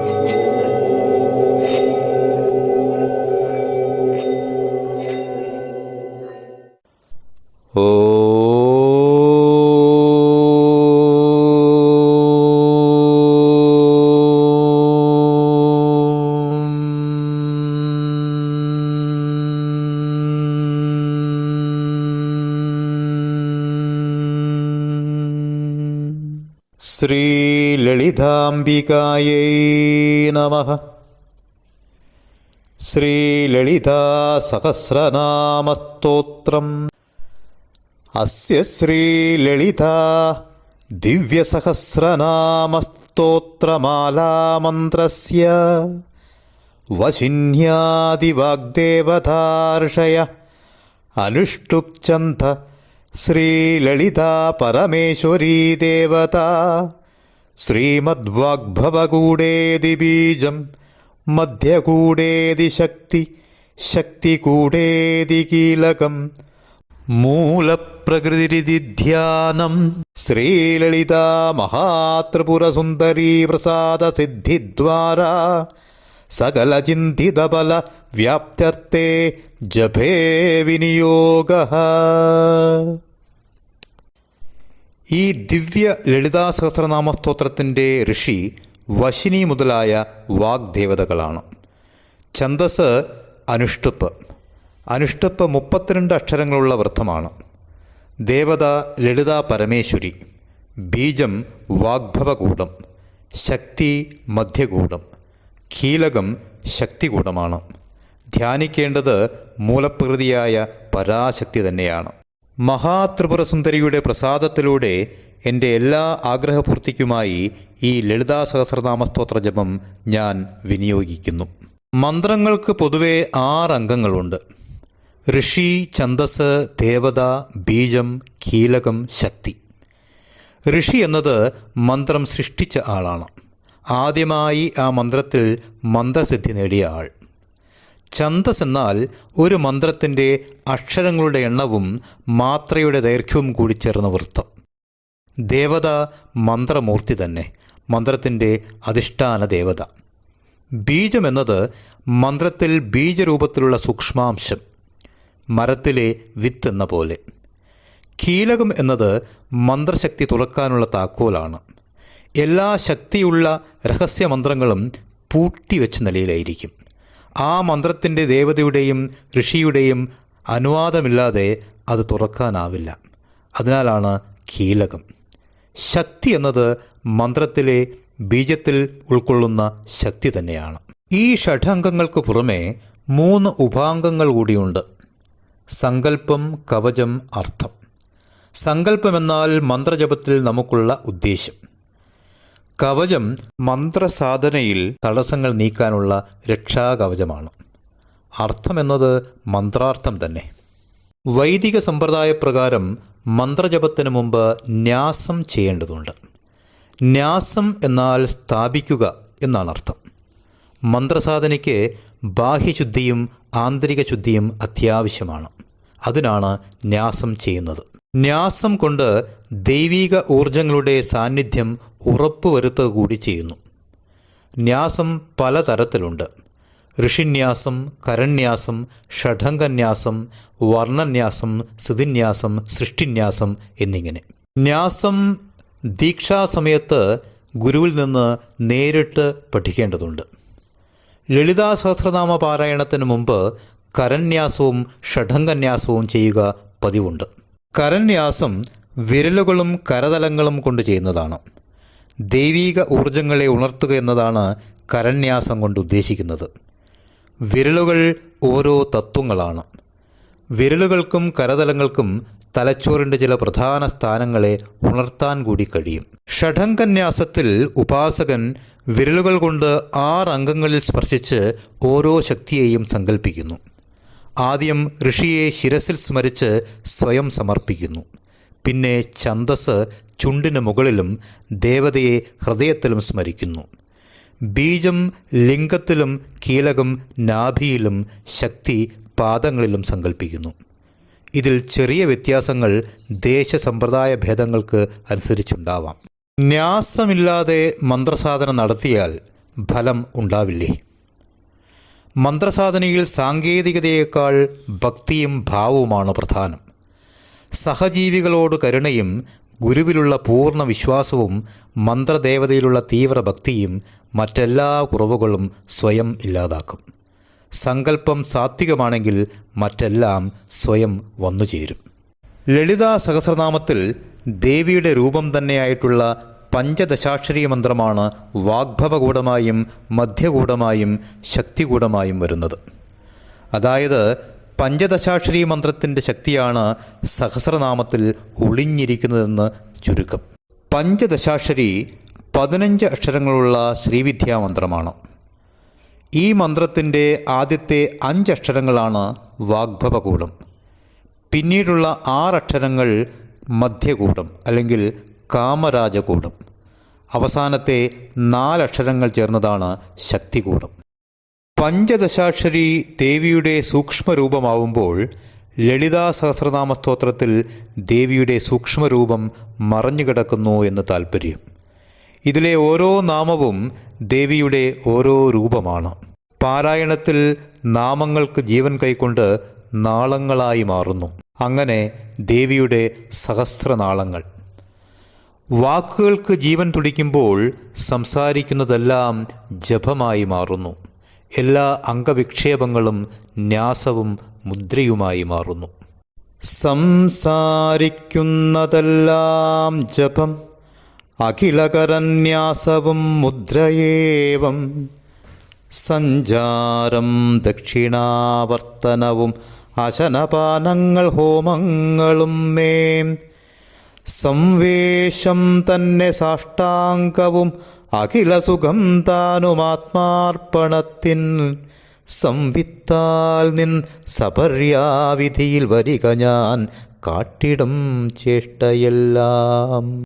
Música ശ്രീലളിതാംബികായൈ നമ. ശ്രീലളിതാസഹസ്രനാമസ്തോത്രം. അസ്യ ശ്രീലളിതാ ദിവ്യസഹസ്രനാമസ്തോത്രമാലാമന്ത്രസ്യ. വശിന്യാദിവാഗ്ദേവതാർഷയ അനുഷ്ടുപ്ചന്ത ശ്രീലളിതാ പരമേശ്വരീ ദേവത. ശ്രീമദ്വാഗ്ഭവകൂടേതി ബീജം മധ്യകൂടേതി ശക്തി ശക്തികൂടേതി കീലകം മൂലപ്രകൃതിരിതി ധ്യാനം ശ്രീലളിതാ മഹാത്രിപുരസുന്ദരീ പ്രസാദ സിദ്ധിദ്വാരാ സകലചിന്തിതബല വ്യാപ്ത്യർത്ഥേ ജപേ വിനിയോഗ. ഈ ദിവ്യ ലളിതാ സഹസ്രനാമ സ്തോത്രത്തിന്റെ ഋഷി വശിനി മുതലായ വാഗ്ദേവതകളാണ്. ഛന്ദസ് അനുഷ്ടുപ്പ്. അനുഷ്ടുപ്പ് മുപ്പത്തിരണ്ട് അക്ഷരങ്ങളുള്ള വൃത്തമാണ് ദേവത ലളിത പരമേശ്വരി. ബീജം വാഗ്ഭവകൂടം. ശക്തി മധ്യകൂടം. കീലകം ശക്തികൂടമാണ് ധ്യാനിക്കേണ്ടത് മൂലപ്രകൃതിയായ പരാശക്തി തന്നെയാണ്. മഹാത്രിപുരസുന്ദരിയുടെ പ്രസാദത്തിലൂടെ എന്റെ എല്ലാ ആഗ്രഹപൂർത്തിക്കുമായി ഈ ലളിതാ സഹസ്രനാമ സ്തോത്ര ജപം ഞാൻ വിനിയോഗിക്കുന്നു. മന്ത്രങ്ങൾക്ക് പൊതുവെ ആറ് അംഗങ്ങളുണ്ട്. ഋഷി ഛന്ദസ് ദേവത ബീജം കീലകം ശക്തി. ഋഷി എന്നത് മന്ത്രം സൃഷ്ടിച്ച ആളാണ്. ആദ്യമായി ആ മന്ത്രത്തിൽ മന്ത്രസിദ്ധി നേടിയ ആൾ. ഛന്തസ് എന്നാൽ ഒരു മന്ത്രത്തിന്റെ അക്ഷരങ്ങളുടെ എണ്ണവും മാത്രയുടെ ദൈർഘ്യവും കൂടി ചേർന്ന വൃത്തം. ദേവത മന്ത്രമൂർത്തി തന്നെ മന്ത്രത്തിന്റെ അധിഷ്ഠാന ദേവത. ബീജം എന്നത് മന്ത്രത്തിൽ ബീജരൂപത്തിലുള്ള സൂക്ഷ്മാംശം മരത്തിലെ വിത്ത് എന്ന പോലെ. കീലകം എന്നത് മന്ത്രശക്തി തുറക്കാനുള്ള താക്കോലാണ്. എല്ലാ ശക്തിയുള്ള രഹസ്യമന്ത്രങ്ങളും പൂട്ടിവെച്ച നിലയിലായിരിക്കും. ആ മന്ത്രത്തിന്റെ ദേവതയുടെയും ഋഷിയുടെയും അനുവാദമില്ലാതെ അത് തുറക്കാനാവില്ല. അതിനാലാണ് കീലകം. ശക്തി എന്നത് മന്ത്രത്തിലെ ബീജത്തിൽ ഉൾക്കൊള്ളുന്ന ശക്തി തന്നെയാണ്. ഈ ഷഡംഗങ്ങൾക്ക് പുറമെ മൂന്ന് ഉപാംഗങ്ങൾ കൂടിയുണ്ട്. സങ്കല്പം കവചം അർത്ഥം. സങ്കല്പമെന്നാൽ മന്ത്രജപത്തിൽ നമുക്കുള്ള ഉദ്ദേശ്യം. കവചം മന്ത്രസാധനയിൽ തടസ്സങ്ങൾ നീക്കാനുള്ള രക്ഷാകവചമാണ്. അർത്ഥമെന്നത് മന്ത്രാർത്ഥം തന്നെ. വൈദിക സമ്പ്രദായപ്രകാരം മന്ത്രജപത്തിന് മുമ്പ് ന്യാസം ചെയ്യേണ്ടതുണ്ട്. ന്യാസം എന്നാൽ സ്ഥാപിക്കുക എന്നാണ് അർത്ഥം മന്ത്രസാധനയ്ക്ക് ബാഹ്യശുദ്ധിയും ആന്തരിക ശുദ്ധിയും അത്യാവശ്യമാണ്. അതിനാണ് ന്യാസം ചെയ്യുന്നത്. ന്യാസം കൊണ്ട് ദൈവീക ഊർജങ്ങളുടെ സാന്നിധ്യം ഉറപ്പുവരുത്തുക കൂടി ചെയ്യുന്നു. ന്യാസം പലതരത്തിലുണ്ട്. ഋഷിന്യാസം കരന്യാസം ഷഡംഗന്യാസം വർണന്യാസം സ്ഥിതിന്യാസം സൃഷ്ടിന്യാസം എന്നിങ്ങനെ. ന്യാസം ദീക്ഷാസമയത്ത് ഗുരുവിൽ നിന്ന് നേരിട്ട് പഠിക്കേണ്ടതുണ്ട്. ലളിതാ സഹസ്രനാമ പാരായണത്തിന് മുമ്പ് കരന്യാസവും ഷഡംഗന്യാസവും ചെയ്യുക പതിവുണ്ട്. കരന്യാസം വിരലുകളും കരതലങ്ങളും കൊണ്ട് ചെയ്യുന്നതാണ്. ദൈവീക ഊർജങ്ങളെ ഉണർത്തുക എന്നതാണ് കരന്യാസം കൊണ്ട് ഉദ്ദേശിക്കുന്നത്. വിരലുകൾ ഓരോ തത്വങ്ങളാണ്. വിരലുകൾക്കും കരതലങ്ങൾക്കും തലച്ചോറിന്റെ ചില പ്രധാന സ്ഥാനങ്ങളെ ഉണർത്താൻ കൂടി കഴിയും. ഷഠങ്കന്യാസത്തിൽ ഉപാസകൻ വിരലുകൾ കൊണ്ട് ആറ് അംഗങ്ങളിൽ സ്പർശിച്ച് ഓരോ ശക്തിയെയും സങ്കല്പിക്കുന്നു ആദ്യം ഋഷിയെ ശിരസിൽ സ്മരിച്ച് സ്വയം സമർപ്പിക്കുന്നു. പിന്നെ ഛന്ദസ് ചുണ്ടിന് മുകളിലും ദേവതയെ ഹൃദയത്തിലും സ്മരിക്കുന്നു. ബീജം ലിംഗത്തിലും കീലകം നാഭിയിലും ശക്തി പാദങ്ങളിലും സങ്കല്പിക്കുന്നു ഇതിൽ ചെറിയ വ്യത്യാസങ്ങൾ ദേശസമ്പ്രദായ ഭേദങ്ങൾക്ക് അനുസരിച്ചുണ്ടാവാം. ന്യാസമില്ലാതെ മന്ത്രസാധന നടത്തിയാൽ ഫലം ഉണ്ടാവില്ലേ? മന്ത്രസാധനയിൽ സാങ്കേതികതയേക്കാൾ ഭക്തിയും ഭാവവുമാണ് പ്രധാനം. സഹജീവികളോട് കരുണയും ഗുരുവിലുള്ള പൂർണ വിശ്വാസവും മന്ത്രദേവതയിലുള്ള തീവ്ര ഭക്തിയും മറ്റെല്ലാ കുറവുകളും സ്വയം ഇല്ലാതാക്കും. സങ്കല്പം സാത്വികമാണെങ്കിൽ മറ്റെല്ലാം സ്വയം വന്നുചേരും. ലളിതാ സഹസ്രനാമത്തിൽ ദേവിയുടെ രൂപം തന്നെയായിട്ടുള്ള പഞ്ചദശാക്ഷരി മന്ത്രമാണ് വാഗ്ഭവകൂടമായും മധ്യകൂടമായും ശക്തികൂടമായും വരുന്നത്. അതായത് പഞ്ചദശാക്ഷരീ മന്ത്രത്തിന്റെ ശക്തിയാണ് സഹസ്രനാമത്തിൽ ഒളിഞ്ഞിരിക്കുന്നതെന്ന് ചുരുക്കം. പഞ്ചദശാക്ഷരി പതിനഞ്ച് അക്ഷരങ്ങളുള്ള ശ്രീവിദ്യാമന്ത്രമാണ്. ഈ മന്ത്രത്തിന്റെ ആദ്യത്തെ അഞ്ച് അഞ്ചക്ഷരങ്ങളാണ് വാഗ്ഭവകൂടം. പിന്നീടുള്ള ആറക്ഷരങ്ങൾ മധ്യകൂടം അല്ലെങ്കിൽ കാമരാജകൂടം. അവസാനത്തെ നാലക്ഷരങ്ങൾ ചേർന്നതാണ് ശക്തികൂടം. പഞ്ചദശാക്ഷരി ദേവിയുടെ സൂക്ഷ്മരൂപമാവുമ്പോൾ ലളിതാ സഹസ്രനാമ സ്തോത്രത്തിൽ ദേവിയുടെ സൂക്ഷ്മരൂപം മറഞ്ഞുകിടക്കുന്നു എന്ന് താൽപ്പര്യം ഇതിലെ ഓരോ നാമവും ദേവിയുടെ ഓരോ രൂപമാണ്. പാരായണത്തിൽ നാമങ്ങൾക്ക് ജീവൻ കൈക്കൊണ്ട് നാളങ്ങളായി മാറുന്നു. അങ്ങനെ ദേവിയുടെ സഹസ്രനാളങ്ങൾ. വാക്കുകൾക്ക് ജീവൻ തുടിക്കുമ്പോൾ സംസാരിക്കുന്നതെല്ലാം ജപമായി മാറുന്നു. എല്ലാ അംഗവിക്ഷേപങ്ങളും ന്യാസവും മുദ്രയുമായി മാറുന്നു. സംസാരിക്കുന്നതെല്ലാം ജപം അഖിലകരന്യാസവും മുദ്രയേവം സഞ്ചാരം ദക്ഷിണാവർത്തനവും അശനപാനങ്ങൾ ഹോമങ്ങളും മേം സംവേശം തന്നെ സാഷ്ടാംഗവും അഖിലസുഖം താനുമാത്മാർപ്പണത്തിൻ സംവിത്താൽ നിൻ സപര്യാവിധിയിൽ വരിക ഞാൻ കാട്ടിടം ചേഷ്ടയെല്ലാം.